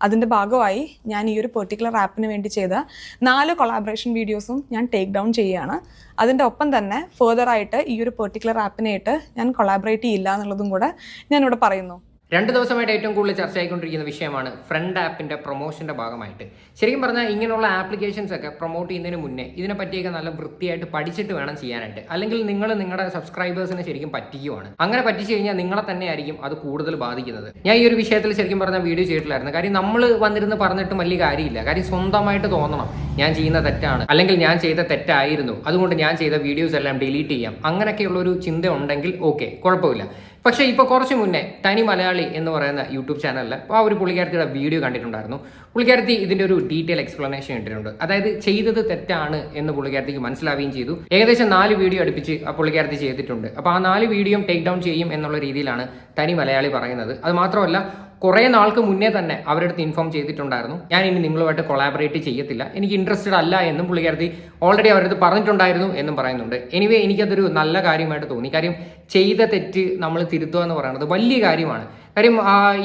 അതിന്റെ ഭാഗമായി ഞാൻ ഈ ഒരു പെർട്ടിക്കുലർ ആപ്പിന് വേണ്ടി ചെയ്ത നാല് കൊളാബറേഷൻ വീഡിയോസും ഞാൻ ടേക്ക് ഡൗൺ ചെയ്യുകയാണ് അതിന്റെ ഒപ്പം തന്നെ ഫേർദറായിട്ട് ഈ ഒരു പെർട്ടിക്കുലർ ആപ്പിനായിട്ട് ഞാൻ കൊളാബറേറ്റ് ചെയ്യില്ല എന്നുള്ളതും കൂടെ ഞാനിവിടെ പറയുന്നു. രണ്ട് ദിവസമായിട്ട് ഏറ്റവും കൂടുതൽ ചർച്ചയായിക്കൊണ്ടിരിക്കുന്ന വിഷയമാണ് ഫ്രണ്ട് ആപ്പിന്റെ പ്രൊമോഷന്റെ ഭാഗമായിട്ട്. ശരിക്കും പറഞ്ഞാൽ ഇങ്ങനെയുള്ള ആപ്ലിക്കേഷൻസ് ഒക്കെ പ്രൊമോട്ട് ചെയ്യുന്നതിന് മുന്നേ ഇതിനെ പറ്റിയൊക്കെ നല്ല വൃത്തിയായിട്ട് പഠിച്ചിട്ട് വേണം ചെയ്യാനായിട്ട്. അല്ലെങ്കിൽ നിങ്ങൾ നിങ്ങളുടെ സബ്സ്ക്രൈബേഴ്സിനെ ശരിക്കും പറ്റിക്കുവാണ്. അങ്ങനെ പറ്റിച്ചു കഴിഞ്ഞാൽ നിങ്ങളെ തന്നെ ആയിരിക്കും അത് കൂടുതൽ ബാധിക്കുന്നത്. ഞാൻ ഈ ഒരു വിഷയത്തിൽ ശരിക്കും പറഞ്ഞാൽ വീഡിയോ ചെയ്തിട്ടില്ലായിരുന്നു. കാര്യം നമ്മൾ വന്നിരുന്ന് പറഞ്ഞിട്ട് വലിയ കാര്യമില്ല. കാര്യം സ്വന്തമായിട്ട് തോന്നണം. ഞാൻ ചെയ്യുന്ന തെറ്റാണ്. അല്ലെങ്കിൽ ഞാൻ ചെയ്ത തെറ്റായിരുന്നു. അതുകൊണ്ട് ഞാൻ ചെയ്ത വീഡിയോസ് എല്ലാം ഡിലീറ്റ് ചെയ്യാം. അങ്ങനെയൊക്കെയുള്ള ഒരു ചിന്ത ഉണ്ടെങ്കിൽ ഓക്കെ കുഴപ്പമില്ല. പക്ഷേ ഇപ്പോൾ കുറച്ച് മുന്നേ തനി മലയാളി എന്ന് പറയുന്ന യൂട്യൂബ് ചാനലിൽ ആ ഒരു പുള്ളിക്കാരത്തിയുടെ വീഡിയോ കണ്ടിട്ടുണ്ടായിരുന്നു. പുള്ളിക്കാരത്തി ഇതിന്റെ ഒരു ഡീറ്റെയിൽ എക്സ്പ്ലനേഷൻ ഇട്ടിട്ടുണ്ട്. അതായത് ചെയ്തത് തെറ്റാണ് എന്ന് പുള്ളിക്കാരത്തിക്ക് മനസ്സിലാവുകയും ചെയ്തു. ഏകദേശം നാല് വീഡിയോ അടുപ്പിച്ച് ആ പുള്ളിക്കാരത്തി ചെയ്തിട്ടുണ്ട്. അപ്പോൾ ആ നാല് വീഡിയോ ടേക്ക് ഡൗൺ ചെയ്യും എന്നുള്ള രീതിയിലാണ് തനി മലയാളി പറയുന്നത്. അത് മാത്രമല്ല കുറേ നാൾക്ക് മുന്നേ തന്നെ അവരുടെ അടുത്ത് ഇൻഫോം ചെയ്തിട്ടുണ്ടായിരുന്നു. ഞാൻ ഇനി നിങ്ങളുമായിട്ട് കൊളാബറേറ്റ് ചെയ്യത്തില്ല. എനിക്ക് ഇൻട്രസ്റ്റഡ് അല്ല എന്നും പുള്ളിക്കാരത്തി ഓൾറെഡി അവരുടെ അടുത്ത് പറഞ്ഞിട്ടുണ്ടായിരുന്നു എന്നും പറയുന്നുണ്ട്. എനിവേ എനിക്കതൊരു നല്ല കാര്യമായിട്ട് തോന്നി. കാര്യം ചെയ്ത തെറ്റ് നമ്മൾ തിരുത്തുക എന്ന് പറയുന്നത് വലിയ കാര്യമാണ്. കാര്യം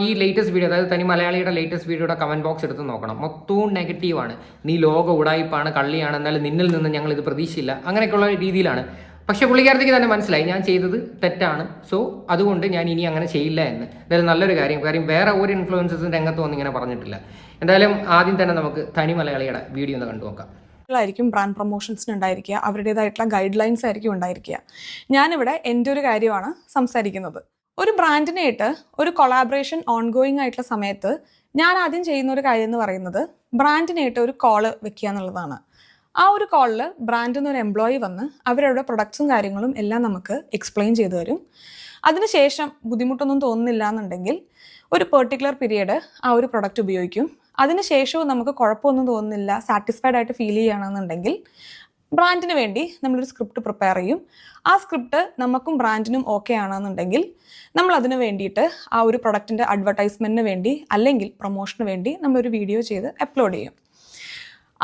ഈ ലേറ്റസ്റ്റ് വീഡിയോ അതായത് തനി മലയാളിയുടെ ലേറ്റസ്റ്റ് വീഡിയോയുടെ കമന്റ് ബോക്സ് എടുത്ത് നോക്കണം. മൊത്തവും നെഗറ്റീവാണ് നീ ലോക ഉടായ്പാണ് കള്ളിയാണ് എന്നാലും നിന്നിൽ നിന്ന് ഞങ്ങൾ ഇത് പ്രതീക്ഷയില്ല അങ്ങനെയൊക്കെയുള്ള രീതിയിലാണ്. പക്ഷെ പുള്ളിക്കാരത്തേക്ക് തന്നെ മനസ്സിലായി ഞാൻ ചെയ്തത് തെറ്റാണ്. സോ അതുകൊണ്ട് ഞാൻ ഇനി അങ്ങനെ ചെയ്യില്ല എന്ന്. എന്തായാലും നല്ലൊരു കാര്യം. കാര്യം വേറെ ഒരു ഇൻഫ്ലുവൻസസും വന്ന് ഇങ്ങനെ പറഞ്ഞിട്ടില്ല. എന്തായാലും ആദ്യം തന്നെ നമുക്ക് തനി മലയാളിയുടെ വീഡിയോ ഒന്ന് കണ്ടു നോക്കാം. ബ്രാൻഡ് പ്രൊമോഷൻസിന് ഉണ്ടായിരിക്കുക. അവരുടേതായിട്ടുള്ള ഗൈഡ് ലൈൻസ് ആയിരിക്കും ഉണ്ടായിരിക്കുക. ഞാനിവിടെ എന്റെ ഒരു കാര്യമാണ് സംസാരിക്കുന്നത്. ഒരു ബ്രാൻഡിനായിട്ട് ഒരു കൊളാബറേഷൻ ഓൺഗോയിങ് ആയിട്ടുള്ള സമയത്ത് ഞാൻ ആദ്യം ചെയ്യുന്ന ഒരു കാര്യം എന്ന് പറയുന്നത് ബ്രാൻഡിനായിട്ട് ഒരു കോൾ വെക്കുക എന്നുള്ളതാണ്. ആ ഒരു കോളിൽ ബ്രാൻഡിൽ നിന്ന് ഒരു എംപ്ലോയി വന്ന് അവരുടെ പ്രൊഡക്ട്സും കാര്യങ്ങളും എല്ലാം നമുക്ക് എക്സ്പ്ലെയിൻ ചെയ്തു തരും. അതിനുശേഷം ബുദ്ധിമുട്ടൊന്നും തോന്നുന്നില്ല എന്നുണ്ടെങ്കിൽ ഒരു പെർട്ടിക്കുലർ പീരീഡ് ആ ഒരു പ്രൊഡക്റ്റ് ഉപയോഗിക്കും. അതിനുശേഷവും നമുക്ക് കുഴപ്പമൊന്നും തോന്നുന്നില്ല സാറ്റിസ്ഫൈഡ് ആയിട്ട് ഫീൽ ചെയ്യുകയാണെന്നുണ്ടെങ്കിൽ ബ്രാൻഡിന് വേണ്ടി നമ്മളൊരു സ്ക്രിപ്റ്റ് പ്രിപ്പയർ ചെയ്യും. ആ സ്ക്രിപ്റ്റ് നമുക്കും ബ്രാൻഡിനും ഓക്കെ ആണെന്നുണ്ടെങ്കിൽ നമ്മൾ അതിന് വേണ്ടിയിട്ട് ആ ഒരു പ്രൊഡക്റ്റിന്റെ അഡ്വർടൈസ്മെന്റിന് വേണ്ടി അല്ലെങ്കിൽ പ്രൊമോഷന് വേണ്ടി നമ്മളൊരു വീഡിയോ ചെയ്ത് അപ്ലോഡ് ചെയ്യും.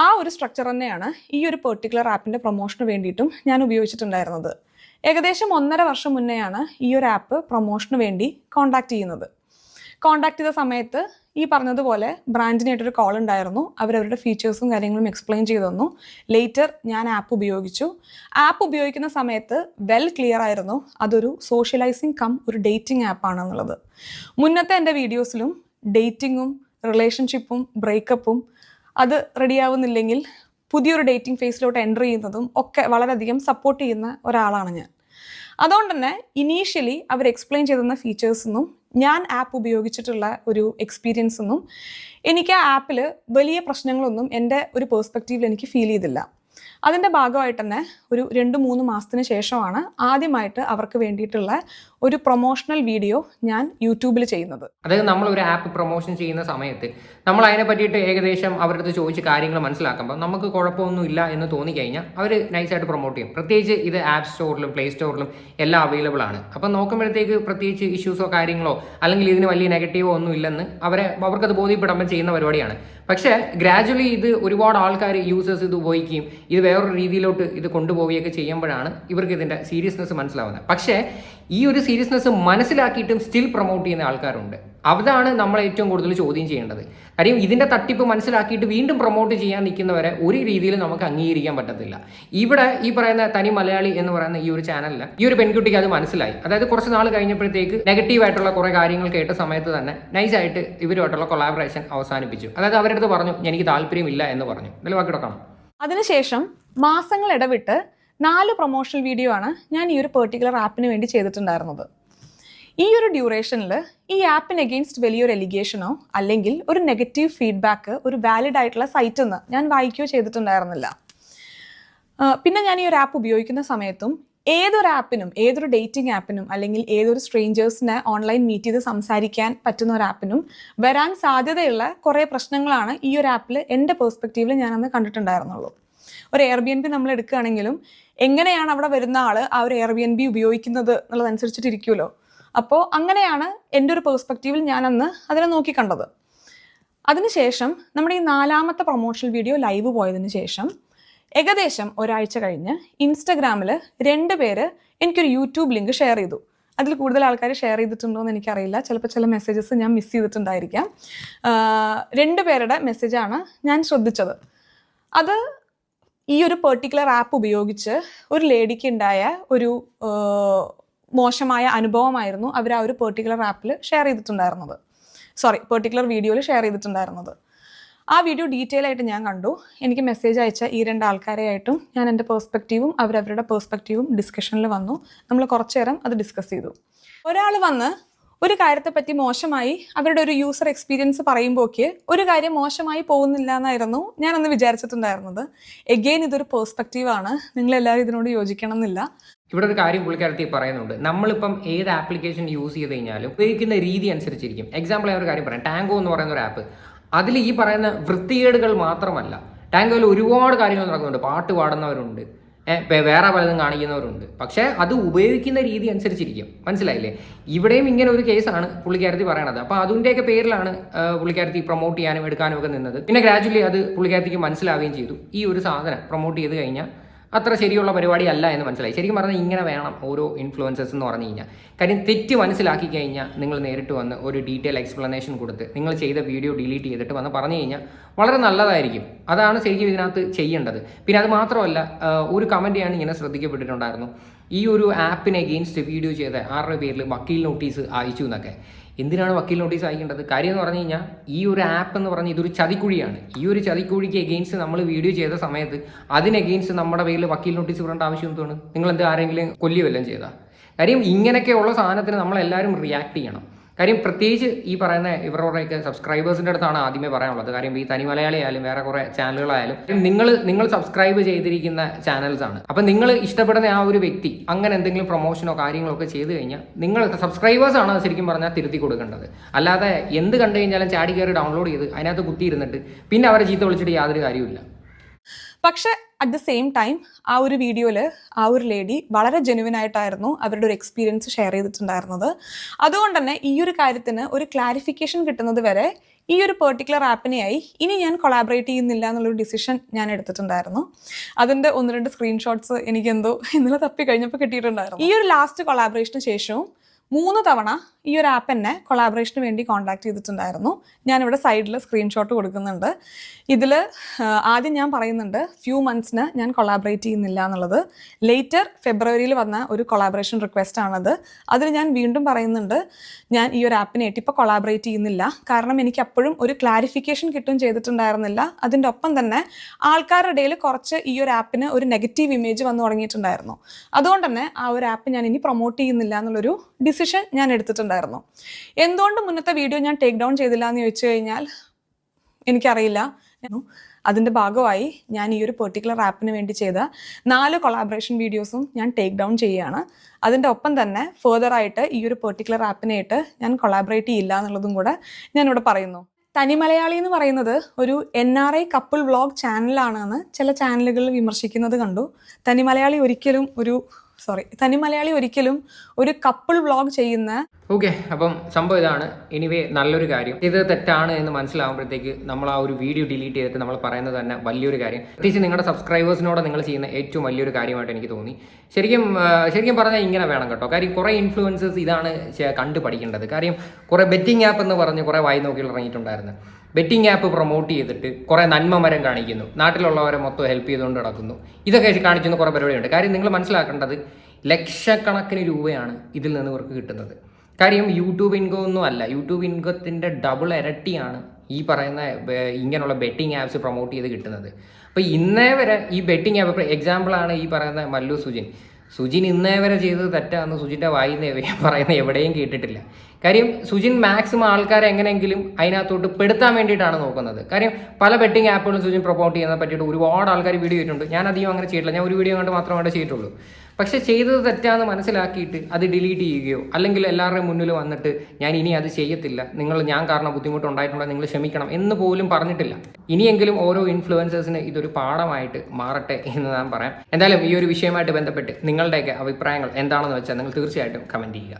ആ ഒരു സ്ട്രക്ചർ തന്നെയാണ് ഈ ഒരു പെർട്ടിക്കുലർ ആപ്പിന്റെ പ്രൊമോഷന് വേണ്ടിയിട്ടും ഞാൻ ഉപയോഗിച്ചിട്ടുണ്ടായിരുന്നത്. ഏകദേശം ഒന്നര വർഷം മുന്നെയാണ് ഈ ഒരു ആപ്പ് പ്രൊമോഷന് വേണ്ടി കോണ്ടാക്ട് ചെയ്യുന്നത്. കോണ്ടാക്ട് ചെയ്ത സമയത്ത് ഈ പറഞ്ഞതുപോലെ ബ്രാൻഡിനായിട്ടൊരു കോൾ ഉണ്ടായിരുന്നു. അവരവരുടെ ഫീച്ചേഴ്സും കാര്യങ്ങളും എക്സ്പ്ലെയിൻ ചെയ്തു തന്നു. ലേറ്റർ ഞാൻ ആപ്പ് ഉപയോഗിച്ചു. ആപ്പ് ഉപയോഗിക്കുന്ന സമയത്ത് വെൽ ക്ലിയർ ആയിരുന്നു. അതൊരു സോഷ്യലൈസിങ് കം ഒരു ഡേറ്റിംഗ് ആപ്പാണെന്നുള്ളത് മുന്നത്തെ എന്റെ വീഡിയോസിലും ഡേറ്റിങ്ങും റിലേഷൻഷിപ്പും ബ്രേക്കപ്പും അത് റെഡിയാവുന്നില്ലെങ്കിൽ പുതിയൊരു ഡേറ്റിംഗ് ഫേസിലോട്ട് എന്റർ ചെയ്യുന്നതും ഒക്കെ വളരെയധികം സപ്പോർട്ട് ചെയ്യുന്ന ഒരാളാണ് ഞാൻ. അതുകൊണ്ട് തന്നെ ഇനീഷ്യലി അവർ എക്സ്പ്ലെയിൻ ചെയ്തിരുന്ന ഫീച്ചേഴ്സൊന്നും ഞാൻ ആപ്പ് ഉപയോഗിച്ചിട്ടുള്ള ഒരു എക്സ്പീരിയൻസ് ഒന്നും എനിക്ക് ആ ആപ്പിൽ വലിയ പ്രശ്നങ്ങളൊന്നും എന്റെ ഒരു പേഴ്സ്പെക്റ്റീവിൽ എനിക്ക് ഫീൽ ചെയ്തില്ല. അതിന്റെ ഭാഗമായിട്ട് തന്നെ ഒരു രണ്ട് മൂന്ന് മാസത്തിന് ശേഷമാണ് ആദ്യമായിട്ട് അവർക്ക് വേണ്ടിയിട്ടുള്ള ഒരു പ്രൊമോഷണൽ വീഡിയോ ഞാൻ യൂട്യൂബിൽ ചെയ്യുന്നത്. അതായത് നമ്മൾ ഒരു ആപ്പ് പ്രൊമോഷൻ ചെയ്യുന്ന സമയത്ത് നമ്മൾ അതിനെ പറ്റിയിട്ട് ഏകദേശം അവരുടെ അടുത്ത് ചോദിച്ച് കാര്യങ്ങൾ മനസ്സിലാക്കുമ്പോൾ നമുക്ക് കുഴപ്പമൊന്നും ഇല്ല എന്ന് തോന്നിക്കഴിഞ്ഞാൽ അവർ നൈസായിട്ട് പ്രൊമോട്ട് ചെയ്യും. പ്രത്യേകിച്ച് ഇത് ആപ്പ് സ്റ്റോറിലും പ്ലേ സ്റ്റോറിലും എല്ലാം അവൈലബിൾ ആണ്. അപ്പം നോക്കുമ്പോഴത്തേക്ക് പ്രത്യേകിച്ച് ഇഷ്യൂസോ കാര്യങ്ങളോ അല്ലെങ്കിൽ ഇതിന് വലിയ നെഗറ്റീവോ ഒന്നും ഇല്ലെന്ന് അവരെ അവർക്കത് ബോധ്യപ്പെടുമ്പോൾ ചെയ്യുന്ന പരിപാടിയാണ്. പക്ഷേ ഗ്രാജുവലി ഇത് ഒരുപാട് ആൾക്കാർ യൂസേഴ്സ് ഇത് ഉപയോഗിക്കുകയും ഇത് വേറൊരു രീതിയിലോട്ട് ഇത് കൊണ്ടുപോവുകയൊക്കെ ചെയ്യുമ്പോഴാണ് ഇവർക്ക് ഇതിന്റെ സീരിയസ്നെസ് മനസ്സിലാവുന്നത്. പക്ഷേ ഈ ഒരു സീരിയസ്നെസ് മനസ്സിലാക്കിയിട്ടും സ്റ്റിൽ പ്രൊമോട്ട് ചെയ്യുന്ന ആൾക്കാരുണ്ട്. അതാണ് നമ്മൾ ഏറ്റവും കൂടുതൽ ചോദ്യം ചെയ്യേണ്ടത്. കാര്യം ഇതിന്റെ തട്ടിപ്പ് മനസ്സിലാക്കിയിട്ട് വീണ്ടും പ്രൊമോട്ട് ചെയ്യാൻ നിൽക്കുന്നവരെ ഒരു രീതിയിൽ നമുക്ക് അംഗീകരിക്കാൻ പറ്റത്തില്ല. ഇവിടെ ഈ പറയുന്ന തനി മലയാളി എന്ന് പറയുന്ന ഈ ഒരു ചാനലിൽ ഈ ഒരു പെൺകുട്ടിക്ക് അത് മനസ്സിലായി. അതായത് കുറച്ച് നാൾ കഴിഞ്ഞപ്പോഴത്തേക്ക് നെഗറ്റീവ് ആയിട്ടുള്ള കുറെ കാര്യങ്ങൾ കേട്ട സമയത്ത് തന്നെ നൈസായിട്ട് ഇവരുമായിട്ടുള്ള കൊളാബറേഷൻ അവസാനിപ്പിച്ചു. അതായത് അവരുടെ അടുത്ത് പറഞ്ഞു എനിക്ക് താല്പര്യമില്ല എന്ന് പറഞ്ഞു. അതിൽ ബാക്കി കാണാം അതിനുശേഷം മാസങ്ങൾ ഇടവിട്ട് നാല് പ്രൊമോഷണൽ വീഡിയോ ആണ് ഞാൻ ഈ ഒരു പെർട്ടിക്കുലർ ആപ്പിന് വേണ്ടി ചെയ്തിട്ടുണ്ടായിരുന്നത്. ഈ ഒരു ഡ്യൂറേഷനിൽ ഈ ആപ്പിന് എഗെയിൻസ്റ്റ് വലിയൊരു എലിഗേഷനോ അല്ലെങ്കിൽ ഒരു നെഗറ്റീവ് ഫീഡ്ബാക്ക് ഒരു വാലിഡ് ആയിട്ടുള്ള സൈറ്റിൽ നിന്ന് ഞാൻ വായിക്കുകയോ ചെയ്തിട്ടുണ്ടായിരുന്നില്ല. പിന്നെ ഞാൻ ഈ ഒരു ആപ്പ് ഉപയോഗിക്കുന്ന സമയത്തും ഏതൊരു ആപ്പിനും ഏതൊരു ഡേറ്റിംഗ് ആപ്പിനും അല്ലെങ്കിൽ ഏതൊരു സ്ട്രേഞ്ചേഴ്സിനെ ഓൺലൈൻ മീറ്റ് ചെയ്ത് സംസാരിക്കാൻ പറ്റുന്ന ഒരു ആപ്പിനും വരാൻ സാധ്യതയുള്ള കുറേ പ്രശ്നങ്ങളാണ് ഈ ഒരു ആപ്പിൽ എന്റെ പേഴ്സ്പെക്റ്റീവിൽ ഞാനന്ന് കണ്ടിട്ടുണ്ടായിരുന്നുള്ളൂ. ഒരു എയർ ബി എൻ ബി നമ്മൾ എടുക്കുകയാണെങ്കിലും എങ്ങനെയാണ് അവിടെ വരുന്ന ആൾ ആ ഒരു എയർ ബി എൻ ബി ഉപയോഗിക്കുന്നത് എന്നുള്ളതനുസരിച്ചിട്ട് ഇരിക്കുമല്ലോ അപ്പോൾ അങ്ങനെയാണ് എന്റെ ഒരു പേഴ്സ്പെക്റ്റീവിൽ ഞാൻ അന്ന് അതിനെ നോക്കിക്കണ്ടത് അതിനുശേഷം നമ്മുടെ ഈ നാലാമത്തെ പ്രൊമോഷണൽ വീഡിയോ ലൈവ് പോയതിന് ശേഷം ഏകദേശം ഒരാഴ്ച കഴിഞ്ഞ് ഇൻസ്റ്റഗ്രാമിൽ രണ്ട് പേര് എനിക്കൊരു യൂട്യൂബ് ലിങ്ക് ഷെയർ ചെയ്തു. അതിൽ കൂടുതൽ ആൾക്കാർ ഷെയർ ചെയ്തിട്ടുണ്ടോ എന്ന് എനിക്കറിയില്ല. ചിലപ്പോൾ ചില മെസ്സേജസ് ഞാൻ മിസ് ചെയ്തിട്ടുണ്ടായിരിക്കാം. രണ്ട് പേരുടെ മെസ്സേജാണ് ഞാൻ ശ്രദ്ധിച്ചത്. അത് ഈ ഒരു പെർട്ടിക്കുലർ ആപ്പ് ഉപയോഗിച്ച് ഒരു ലേഡിക്ക് ഉണ്ടായ ഒരു മോശമായ അനുഭവമായിരുന്നു അവർ ആ ഒരു പെർട്ടിക്കുലർ ആപ്പിൽ ഷെയർ ചെയ്തിട്ടുണ്ടായിരുന്നത്. സോറി പെർട്ടിക്കുലർ വീഡിയോയിൽ ഷെയർ ചെയ്തിട്ടുണ്ടായിരുന്നത്. ആ വീഡിയോ ഡീറ്റെയിൽ ആയിട്ട് ഞാൻ കണ്ടു. എനിക്ക് മെസ്സേജ് അയച്ച ഈ രണ്ട് ആൾക്കാരെയായിട്ടും ഞാൻ എന്റെ പേഴ്സ്പെക്റ്റീവും അവരവരുടെ പേഴ്സ്പെക്റ്റീവും ഡിസ്കഷനിൽ വന്നു. നമ്മൾ കുറച്ചു നേരം അത് ഡിസ്കസ് ചെയ്തു. ഒരാൾ വന്ന് ഒരു കാര്യത്തെ പറ്റി മോശമായി അവരുടെ ഒരു യൂസർ എക്സ്പീരിയൻസ് പറയുമ്പോഴേക്ക് ഒരു കാര്യം മോശമായി പോകുന്നില്ല എന്നായിരുന്നു ഞാൻ അന്ന് വിചാരിച്ചിട്ടുണ്ടായിരുന്നത്. എഗെയിൻ ഇതൊരു പേഴ്സ്പെക്റ്റീവാണ് നിങ്ങളെല്ലാവരും ഇതിനോട് യോജിക്കണം എന്നില്ല ഇവിടെ ഒരു കാര്യം പുള്ളിക്കാരത്തി പറയുന്നുണ്ട്. നമ്മളിപ്പം ഏത് ആപ്ലിക്കേഷൻ യൂസ് ചെയ്ത് കഴിഞ്ഞാലും ഉപയോഗിക്കുന്ന രീതി അനുസരിച്ചിരിക്കും. എക്സാമ്പിൾ ഞാൻ ഒരു കാര്യം പറയാം. ടാങ്കോ എന്ന് പറയുന്ന ഒരു ആപ്പ് അതിൽ ഈ പറയുന്ന വൃത്തികേടുകൾ മാത്രമല്ല ടാങ്കോയിൽ ഒരുപാട് കാര്യങ്ങൾ നടക്കുന്നുണ്ട്. പാട്ട് പാടുന്നവരുണ്ട്. വേറെ പലതും കാണിക്കുന്നവരുണ്ട്. പക്ഷേ അത് ഉപയോഗിക്കുന്ന രീതി അനുസരിച്ചിരിക്കും. മനസ്സിലായില്ലേ? ഇവിടെയും ഇങ്ങനെ ഒരു കേസാണ് പുള്ളിക്കാരത്തി പറയണത്. അപ്പോൾ അതിന്റെയൊക്കെ പേരിലാണ് പുള്ളിക്കാരത്തി പ്രൊമോട്ട് ചെയ്യാനും എടുക്കാനും ഒക്കെ നിന്നത്. പിന്നെ ഗ്രാജുവലി അത് പുള്ളിക്കാരത്തിക്ക് മനസ്സിലാവുകയും ചെയ്തു. ഈ ഒരു സാധനം പ്രൊമോട്ട് ചെയ്ത് കഴിഞ്ഞാൽ അത്ര ശരിയുള്ള പരിപാടി അല്ല എന്ന് മനസ്സിലായി. ശരിക്കും പറഞ്ഞാൽ ഇങ്ങനെ വേണം ഓരോ ഇൻഫ്ലുവൻസേഴ്സ് എന്ന് പറഞ്ഞു കഴിഞ്ഞാൽ കാര്യം തെറ്റ് മനസ്സിലാക്കി കഴിഞ്ഞാൽ നിങ്ങൾ നേരിട്ട് വന്ന് ഒരു ഡീറ്റെയിൽ എക്സ്പ്ലനേഷൻ കൊടുത്ത് നിങ്ങൾ ചെയ്ത വീഡിയോ ഡിലീറ്റ് ചെയ്തിട്ട് വന്ന് പറഞ്ഞു കഴിഞ്ഞാൽ വളരെ നല്ലതായിരിക്കും. അതാണ് ശരിക്കും ഇതിനകത്ത് ചെയ്യേണ്ടത്. പിന്നെ അത് മാത്രമല്ല ഒരു കമന്റ് ഞാൻ ഇങ്ങനെ ശ്രദ്ധിക്കപ്പെട്ടിട്ടുണ്ടായിരുന്നു. ഈ ഒരു ആപ്പിനെ എഗെയിൻസ്റ്റ് വീഡിയോ ചെയ്ത ആരുടെ പേരിൽ വക്കീൽ നോട്ടീസ് അയച്ചു എന്നൊക്കെ. എന്തിനാണ് വക്കീൽ നോട്ടീസ് അയക്കേണ്ടത്? കാര്യം എന്ന് പറഞ്ഞു കഴിഞ്ഞാൽ ഈ ഒരു ആപ്പ് എന്ന് പറഞ്ഞാൽ ഇതൊരു ചതിക്കുഴിയാണ്. ഈ ഒരു ചതിക്കുഴിക്ക് എഗെയിൻസ്റ്റ് നമ്മൾ വീഡിയോ ചെയ്ത സമയത്ത് അതിന് നമ്മുടെ പേരിൽ വക്കീൽ നോട്ടീസ് വിടേണ്ട ആവശ്യം എന്താണ് നിങ്ങൾ എന്ത് ആരെങ്കിലും കൊല്ലിയോ എല്ലാം ചെയ്താൽ കാര്യം ഇങ്ങനെയൊക്കെയുള്ള സാധനത്തിന് നമ്മളെല്ലാവരും റിയാക്ട് ചെയ്യണം. കാര്യം പ്രത്യേകിച്ച് ഈ പറയുന്ന ഇവരുടെയൊക്കെ സബ്സ്ക്രൈബേഴ്സിന്റെ അടുത്താണ് ആദ്യമേ പറയാനുള്ളത്. കാര്യം ഈ തനി മലയാളിയായാലും വേറെ കുറേ ചാനലുകളായാലും നിങ്ങൾ നിങ്ങൾ സബ്സ്ക്രൈബ് ചെയ്തിരിക്കുന്ന ചാനൽസ് ആണ്. അപ്പം നിങ്ങൾ ഇഷ്ടപ്പെടുന്ന ആ ഒരു വ്യക്തി അങ്ങനെ എന്തെങ്കിലും പ്രൊമോഷനോ കാര്യങ്ങളോ ഒക്കെ ചെയ്തു കഴിഞ്ഞാൽ നിങ്ങൾ സബ്സ്ക്രൈബേഴ്സാണ് ശരിക്കും പറഞ്ഞാൽ തിരുത്തി കൊടുക്കേണ്ടത്. അല്ലാതെ എന്ത് കണ്ടു കഴിഞ്ഞാലും ചാടി കയറി ഡൗൺലോഡ് ചെയ്ത് അതിനകത്ത് കുത്തിയിരുന്നിട്ട് പിന്നെ അവരെ ചീത്ത വിളിച്ചിട്ട് യാതൊരു കാര്യമില്ല പക്ഷെ അറ്റ് ദ സെയിം ടൈം ആ ഒരു വീഡിയോയിൽ ആ ഒരു ലേഡി വളരെ ജെനുവിൻ ആയിട്ടായിരുന്നു അവരുടെ ഒരു എക്സ്പീരിയൻസ് ഷെയർ ചെയ്തിട്ടുണ്ടായിരുന്നത്. അതുകൊണ്ട് തന്നെ ഈ ഒരു കാര്യത്തിന് ഒരു ക്ലാരിഫിക്കേഷൻ കിട്ടുന്നത് വരെ ഈ ഒരു പെർട്ടിക്കുലർ ആപ്പിനെയായി ഇനി ഞാൻ കൊളാബറേറ്റ് ചെയ്യുന്നില്ല എന്നുള്ളൊരു ഡിസിഷൻ ഞാൻ എടുത്തിട്ടുണ്ടായിരുന്നു. അതിന്റെ ഒന്ന് രണ്ട് സ്ക്രീൻഷോട്ട്സ് എനിക്കെന്തോ ഇന്നലെ തപ്പി കഴിഞ്ഞപ്പോൾ കിട്ടിയിട്ടുണ്ടായിരുന്നു. ഈ ഒരു ലാസ്റ്റ് കൊളാബറേഷന് ശേഷവും മൂന്ന് തവണ ഈ ഒരു ആപ്പ് എന്നെ കൊളാബറേഷന് വേണ്ടി കോൺടാക്ട് ചെയ്തിട്ടുണ്ടായിരുന്നു. ഞാനിവിടെ സൈഡിൽ സ്ക്രീൻഷോട്ട് കൊടുക്കുന്നുണ്ട്. ഇതിൽ ആദ്യം ഞാൻ പറയുന്നുണ്ട് ഫ്യൂ മന്ത്സിന് ഞാൻ കൊളാബറേറ്റ് ചെയ്യുന്നില്ല എന്നുള്ളത്. ലേറ്റർ ഫെബ്രുവരിയിൽ വന്ന ഒരു കൊളാബറേഷൻ റിക്വസ്റ്റ് ആണത്. അതിൽ ഞാൻ വീണ്ടും പറയുന്നുണ്ട് ഞാൻ ഈ ഒരു ആപ്പിനായിട്ട് ഇപ്പോൾ കൊളാബറേറ്റ് ചെയ്യുന്നില്ല. കാരണം എനിക്ക് അപ്പോഴും ഒരു ക്ലാരിഫിക്കേഷൻ കിട്ടും ചെയ്തിട്ടുണ്ടായിരുന്നില്ല. അതിന്റെ ഒപ്പം തന്നെ ആൾക്കാരുടെ ഇടയിൽ കുറച്ച് ഈ ഒരു ആപ്പിന് ഒരു നെഗറ്റീവ് ഇമേജ് വന്നു തുടങ്ങിയിട്ടുണ്ടായിരുന്നു. അതുകൊണ്ട് തന്നെ ആ ഒരു ആപ്പ് ഞാൻ ഇനി പ്രൊമോട്ട് ചെയ്യുന്നില്ല എന്നുള്ളൊരു ഡിസിഷൻ ഞാൻ എടുത്തിട്ടുണ്ടായിരുന്നു. എന്തുകൊണ്ട് മുന്നത്തെ വീഡിയോ ഞാൻ ടേക്ക് ഡൗൺ ചെയ്തില്ല എന്ന് ചോദിച്ചു കഴിഞ്ഞാൽ എനിക്കറിയില്ല. അതിന്റെ ഭാഗമായി ഞാൻ ഈ ഒരു പെർട്ടിക്കുലർ ആപ്പിന് വേണ്ടി ചെയ്ത നാല് കൊളാബറേഷൻ വീഡിയോസും ഞാൻ ടേക്ക് ഡൗൺ ചെയ്യുകയാണ്. അതിന്റെ ഒപ്പം തന്നെ ഫേർദർ ആയിട്ട് ഈ ഒരു പെർട്ടിക്കുലർ ആപ്പിനായിട്ട് ഞാൻ കൊളാബറേറ്റ് ചെയ്യില്ല എന്നുള്ളതും കൂടെ ഞാനിവിടെ പറയുന്നു. തനി മലയാളി എന്ന് പറയുന്നത് ഒരു N R I couple vlog ചാനലാണെന്ന് ചില ചാനലുകളിൽ വിമർശിക്കുന്നത് കണ്ടു. തനി മലയാളി ഒരിക്കലും ഒരു സോറി തനി മലയാളി ഒരിക്കലും ഒരു കപ്പിൾ വ്ളോഗ് ചെയ്യുന്ന ഓക്കെ അപ്പം സംഭവം ഇതാണ്. എനിവേ നല്ലൊരു കാര്യം. ഇത് തെറ്റാണ് എന്ന് മനസ്സിലാകുമ്പോഴത്തേക്ക് നമ്മൾ ആ ഒരു വീഡിയോ ഡിലീറ്റ് ചെയ്തിട്ട് നമ്മൾ പറയുന്നത് തന്നെ വലിയൊരു കാര്യം. പ്രത്യേകിച്ച് നിങ്ങളുടെ സബ്സ്ക്രൈബേഴ്സിനോട് നിങ്ങൾ ചെയ്യുന്ന ഏറ്റവും വലിയൊരു കാര്യമായിട്ട് എനിക്ക് തോന്നി. ശരിക്കും ശരിക്കും പറഞ്ഞാൽ ഇങ്ങനെ വേണം കേട്ടോ. കാര്യം കുറേ ഇൻഫ്ലുവൻസേഴ്സ് ഇതാണ് കണ്ടു പഠിക്കേണ്ടത് കാര്യം കുറേ ബെറ്റിംഗ് ആപ്പ് എന്ന് പറഞ്ഞ് കുറേ വായി നോക്കിയിൽ ഇറങ്ങിയിട്ടുണ്ടായിരുന്നു. ബെറ്റിംഗ് ആപ്പ് പ്രൊമോട്ട് ചെയ്തിട്ട് കുറേ നന്മ മരം കാണിക്കുന്നു. നാട്ടിലുള്ളവരെ മൊത്തം ഹെൽപ്പ് ചെയ്തുകൊണ്ട് നടക്കുന്നു. ഇതൊക്കെ കാണിക്കുന്ന കുറേ പരിപാടിയുണ്ട്. കാര്യം നിങ്ങൾ മനസ്സിലാക്കേണ്ടത് ലക്ഷക്കണക്കിന് രൂപയാണ് ഇതിൽ നിന്ന് ഇവർക്ക് കിട്ടുന്നത്. കാര്യം യൂട്യൂബ് ഇൻകം ഒന്നും അല്ല. യൂട്യൂബ് ഇൻകത്തിന്റെ ഡബിൾ ഇരട്ടിയാണ് ഈ പറയുന്ന ഇങ്ങനെയുള്ള ബെറ്റിംഗ് ആപ്സ് പ്രൊമോട്ട് ചെയ്ത് കിട്ടുന്നത്. അപ്പോൾ ഇന്നേ വരെ ഈ ബെറ്റിംഗ് ആപ്പ് എക്സാമ്പിളാണ് ഈ പറയുന്ന മല്ലു സുജിൻ. സുജിൻ ഇന്നേ വരെ ചെയ്തത് തെറ്റാന്ന് സുജിന്റെ പറയുന്നത് പറയുന്ന എവിടെയും കേട്ടിട്ടില്ല. കാര്യം സുജിൻ മാക്സിമം ആൾക്കാരെ എങ്ങനെയെങ്കിലും അതിനകത്തോട്ട് പെടുത്താൻ വേണ്ടിയിട്ടാണ് നോക്കുന്നത്. കാര്യം പല ബെറ്റിംഗ് ആപ്പുകളും സുജിൻ പ്രൊമോട്ട് ചെയ്യുന്നത് പറ്റിയിട്ട് ഒരുപാട് ആൾക്കാർ വീഡിയോ ചെയ്തിട്ടുണ്ട് ഞാൻ അധികം അങ്ങനെ ചെയ്തിട്ടില്ല. ഞാൻ ഒരു വീഡിയോ കണ്ട് മാത്രമേ ചെയ്തിട്ടുള്ളൂ. പക്ഷെ ചെയ്തത് തെറ്റാന്ന് മനസ്സിലാക്കിയിട്ട് അത് ഡിലീറ്റ് ചെയ്യുകയോ അല്ലെങ്കിൽ എല്ലാവരുടെയും മുന്നിൽ വന്നിട്ട് ഞാൻ ഇനി അത് ചെയ്യത്തില്ല നിങ്ങൾ ഞാൻ കാരണം ബുദ്ധിമുട്ടുണ്ടായിട്ടുണ്ടോ നിങ്ങൾ ക്ഷമിക്കണം എന്ന് പോലും പറഞ്ഞിട്ടില്ല. ഇനിയെങ്കിലും ഓരോ ഇൻഫ്ലുവൻസേഴ്സിന് ഇതൊരു പാഠമായിട്ട് മാറട്ടെ എന്ന് ഞാൻ പറയാം. എന്തായാലും ഈ ഒരു വിഷയമായിട്ട് ബന്ധപ്പെട്ട് നിങ്ങളുടെയൊക്കെ അഭിപ്രായങ്ങൾ എന്താണെന്ന് വെച്ചാൽ നിങ്ങൾ തീർച്ചയായിട്ടും കമന്റ് ചെയ്യുക.